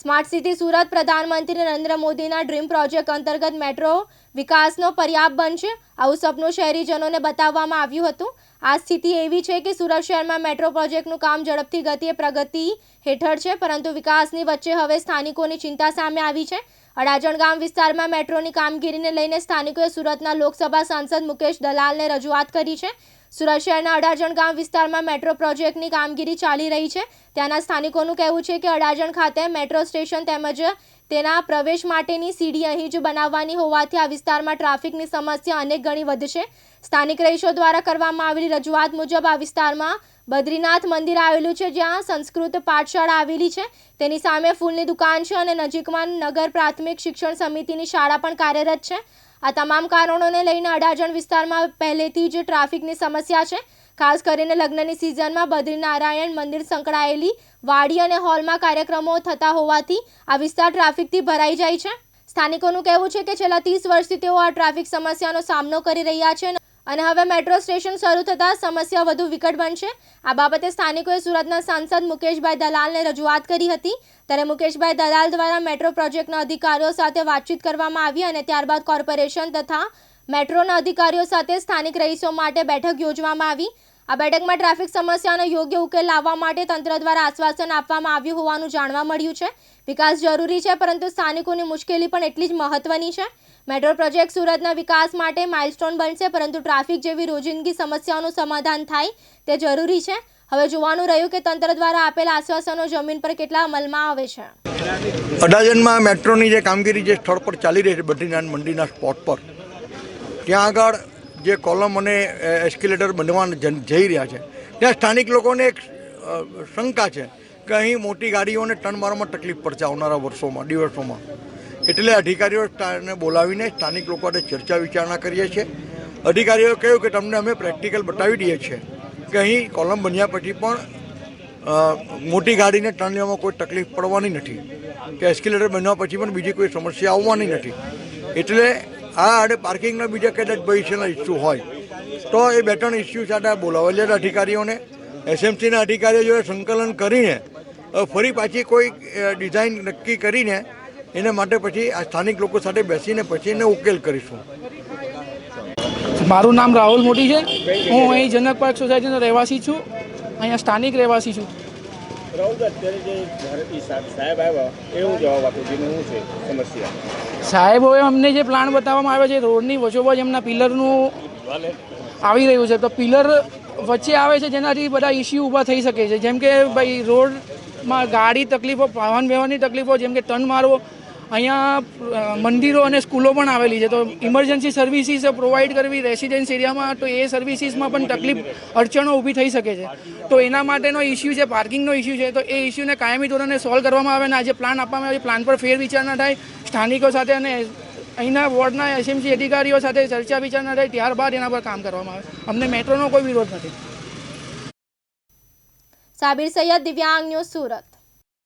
Smart city Surat પ્રધાનમંત્રી નરેન્દ્ર મોદીના dream project અંતર્ગત મેટ્રો વિકાસનો પર્યાપ બનશે. આવું સપનું શહેરીજનોને બતાવવામાં આવ્યું હતું. આ સ્થિતિ એવી છે કે સુરત શહેરમાં મેટ્રો પ્રોજેક્ટનું કામ ઝડપથી ગતિએ પ્રગતિ હેઠળ છે, પરંતુ વિકાસની વચ્ચે હવે સ્થાનિકોની ચિંતા સામે આવી છે. અડાજણ ગામ વિસ્તારમાં મેટ્રોની કામગીરીને લઈને સ્થાનિકોએ સુરતના લોકસભા સાંસદ મુકેશ દલાલને રજૂઆત કરી છે. સુરત શહેરના અડાજણ ગામ વિસ્તારમાં મેટ્રો પ્રોજેક્ટની કામગીરી ચાલી રહી છે. ત્યાંના સ્થાનિકોનું કહેવું છે કે અડાજણ ખાતે મેટ્રો સ્ટેશન તેમજ તેના પ્રવેશ માટેની સીડી અહીં જ બનાવવાની હોવાથી આ વિસ્તારમાં ટ્રાફિકની સમસ્યા અનેક ગણી વધશે. સ્થાનિક રહીશો દ્વારા કરવામાં આવેલી રજૂઆત મુજબ આ વિસ્તારમાં બદ્રીનાથ મંદિર આવેલું છે જ્યાં સંસ્કૃત પાઠશાળા આવેલી છે. તેની સામે ફૂલની દુકાન છે અને નજીકમાં નગર પ્રાથમિક શિક્ષણ સમિતિની શાળા પણ કાર્યરત છે. આ તમામ કારણોને લઈને અડાજણ વિસ્તારમાં પહેલેથી જ ટ્રાફિકની સમસ્યા છે. ખાસ કરીને લગ્નની સિઝનમાં બદ્રીનારાયણ મંદિર સંકળાયેલી વાડી અને હોલમાં કાર્યક્રમો થતા હોવાથી આ વિસ્તાર ટ્રાફિકથી ભરાઈ જાય છે. સ્થાનિકોનું કહેવું છે કે છેલ્લા ત્રીસ વર્ષથી તેઓ આ ટ્રાફિક સમસ્યાનો સામનો કરી રહ્યા છે અને હવે મેટ્રો સ્ટેશન શરૂ થતાં સમસ્યા વધુ વિકટ બનશે. આ બાબતે સ્થાનિકોએ સુરતના સાંસદ મુકેશભાઈ દલાલને રજૂઆત કરી હતી. ત્યારે મુકેશભાઈ દલાલ દ્વારા મેટ્રો પ્રોજેક્ટના અધિકારીઓ સાથે વાતચીત કરવામાં આવી અને ત્યારબાદ કોર્પોરેશન તથા મેટ્રોના અધિકારીઓ સાથે સ્થાનિક રહીશો માટે બેઠક યોજવામાં આવી. આ બેઠકમાં ટ્રાફિક સમસ્યાનો યોગ્ય ઉકેલ લાવવા માટે તંત્ર દ્વારા આશ્વાસન આપવામાં આવ્યું હોવાનું જાણવા મળ્યું છે. વિકાસ જરૂરી છે, પરંતુ સ્થાનિકોની મુશ્કેલી પણ એટલી જ મહત્વની છે. મેટ્રો પ્રોજેક્ટ સુરતના વિકાસ માટે માઇલસ્ટોન બનશે, પરંતુ ટ્રાફિક જેવી રોજિંદગી સમસ્યાઓનું સમાધાન થાય તે જરૂરી છે. હવે જોવાનું રહ્યું કે તંત્ર દ્વારા આપેલા આશ્વાસનો જમીન પર કેટલા અમલમાં આવે છે. અડાજણમાં મેટ્રોની જે કામગીરી જે સ્થળ પર ચાલી રહી છે, બદ્રીનાથ, મંદિરના સ્પોટ પર, ત્યાં આગળ જે કોલમ અને એસ્કેલેટર બનવા જઈ રહ્યા છે. ત્યાં સ્થાનિક લોકોને એક શંકા છે કે અહીં મોટી ગાડીઓને ટર્ન મારવામાં તકલીફ પડશે આવનારા વર્ષોમાં, દિવસોમાં. એટલે અધિકારીઓને બોલાવીને સ્થાનિક લોકો સાથે ચર્ચા વિચારણા કરીએ છીએ. અધિકારીઓએ કહ્યું કે તમને અમે પ્રેક્ટિકલ બતાવી દઈએ છીએ કે અહીં કોલમ બન્યા પછી પણ મોટી ગાડીને ટર્ન લેવામાં કોઈ તકલીફ પડવાની નથી. કે એસ્કેલેટર બનવા પછી પણ બીજી કોઈ સમસ્યા આવવાની નથી. એટલે આ આડે પાર્કિંગના બીજા કદાચ ભવિષ્યના ઇસ્યુ હોય. તો એ બે ત્રણ ઇસ્યુ સાથે બોલાવેલા અધિકારીઓને એસએમસીના અધિકારીઓ જોડે સંકલન કરીને ફરી પાછી કોઈ ડિઝાઇન નક્કી કરીને એને માટે પછી આ સ્થાનિક લોકો સાથે બેસીને પછી એને ઉકેલ કરીશું. મારું નામ રાહુલ મોટી છે. હું અહીં જનક પાર્ક સોસાયટીનો રહેવાસી છું. અહીંયા સ્થાનિક રહેવાસી છું. સાહેબ હવે અમને જે પ્લાન બતાવવામાં આવ્યો છે રોડની વચોવચ એમના પિલરનું આવી રહ્યું છે. તો પિલર વચ્ચે આવે છે, જેનાથી બધા ઇસ્યુ ઊભા થઈ શકે છે. જેમ કે ભાઈ, રોડમાં ગાડી તકલીફો, વાહન વ્યવહારની તકલીફો, જેમ કે ટર્ન મારવો અહીંયા મંદિરો અને સ્કૂલો પણ આવેલી છે. તો ઇમરજન્સી સર્વિસીસ પ્રોવાઈડ કરવી રેસિડેન્સ એરિયામાં તો એ સર્વિસીસમાં પણ તકલીફ, અડચણો ઊભી થઈ શકે છે. તો એના માટેનો ઇસ્યુ છે પાર્કિંગનો ઇસ્યુ છે, તો એ ઇસ્યુને કાયમી ધોરણે સોલ્વ કરવામાં આવે ને આજે પ્લાન આપવામાં આવે પ્લાન પર ફેર ન થાય, સ્થાનિકો સાથે અને અહીંના વોર્ડના એસએમસી અધિકારીઓ સાથે ચર્ચા વિચારણા થાય, ત્યારબાદ એના પર કામ કરવામાં આવે. અમને મેટ્રોનો કોઈ વિરોધ નથી. સાબિર સૈયદ, દિવ્યાંગ ન્યૂઝ સુરત.